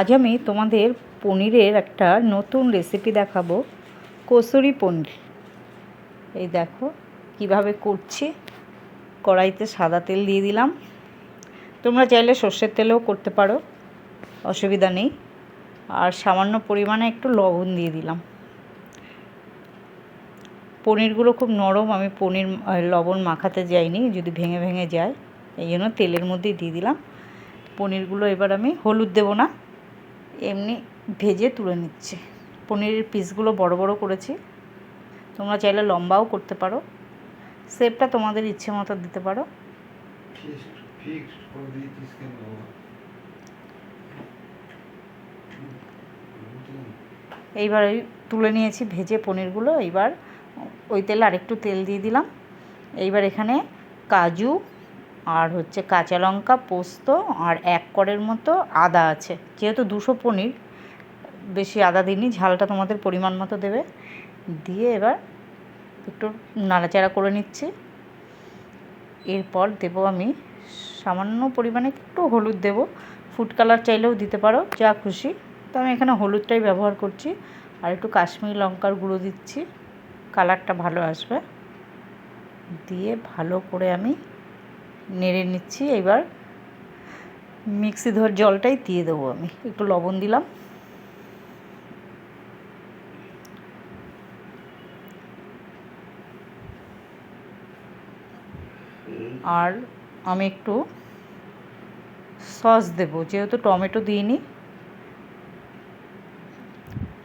আজ আমি তোমাদের পনিরের একটা নতুন রেসিপি দেখাবো, কসুরি পনির। এই দেখো, কীভাবে করছি। কড়াইতে সাদা তেল দিয়ে দিলাম। তোমরা চাইলে সর্ষের তেলেও করতে পারো, অসুবিধা নেই। আর সামান্য পরিমাণে একটু লবণ দিয়ে দিলাম। পনিরগুলো খুব নরম, আমি পনির লবণ মাখাতে যাইনি, যদি ভেঙে ভেঙে যায়, এই জন্য তেলের মধ্যেই দিয়ে দিলাম। পনিরগুলো এবার আমি হলুদ দেবো না। এমনি ভেজে তুলে নিচ্ছে। পনিরের পিসগুলো বড় বড় করেছি। তোমরা চাইলে লম্বাও করতে পারো। শেপটা তোমাদের ইচ্ছে মতো দিতে পারো। এইবার ওই তুলে নিয়েছি ভেজে পনিরগুলো। এইবার ওই তেলে আরেকটু তেল দিয়ে দিলাম। এইবার এখানে কাজু আর হচ্ছে কাঁচা লঙ্কা, পোস্ত আর এক করের মতো আদা আছে। যেহেতু দুশো পনির, বেশি আদা দিইনি, ঝালটা তোমাদের পরিমাণ মতো দেবে। দিয়ে এবার একটু নাড়াচাড়া করে নিচ্ছি। এরপর দেবো আমি সামান্য পরিমাণে একটু হলুদ দেবো। ফুড কালার চাইলেও দিতে পারো, যা খুশি। তো আমি এখানে হলুদটাই ব্যবহার করছি। আর একটু কাশ্মীরি লঙ্কার গুঁড়ো দিচ্ছি। কালারটা ভালো আসবে। দিয়ে ভালো করে আমি নেড়ে নিচ্ছি। এবার মিক্সি ধর জলটাই দিয়ে দেবো আমি। একটু লবণ দিলাম। আর আমি একটু সস দেবো, যেহেতু টমেটো দিইনি।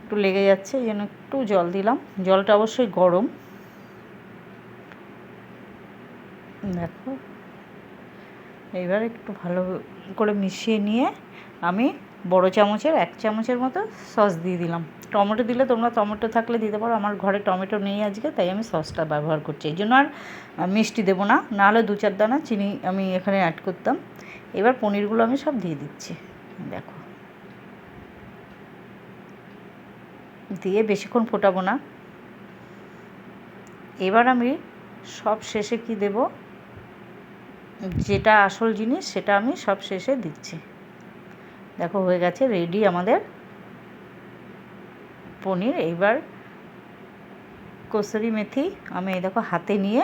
একটু লেগে যাচ্ছে, এই জন্য একটু জল দিলাম। জলটা অবশ্যই গরম। দেখো। এইবার একটু ভালো করে মিশিয়ে নিয়ে আমি বড় চামচের এক চামচের মতো সস দিয়ে দিলাম। টমেটো দিলে তোমরা টমেটো থাকলে দিতে পারো। আমার ঘরে টমেটো নেই আজকে, তাই আমি সসটা ব্যবহার করছি। এই জন্য আর মিষ্টি দেবো না। নাহলে দু চার দানা চিনি আমি এখানে অ্যাড করতাম। এবার পনিরগুলো আমি সব দিয়ে দিচ্ছি। দেখো। দিয়ে বেশিক্ষণ ফোটাবো না। এবার আমি সব শেষে কি দেব? যেটা আসল জিনিস, সেটা আমি সব শেষে দিচ্ছি। দেখো, হয়ে গেছে রেডি আমাদের পনির। এইবার কসুরি মেথি আমি দেখো হাতে নিয়ে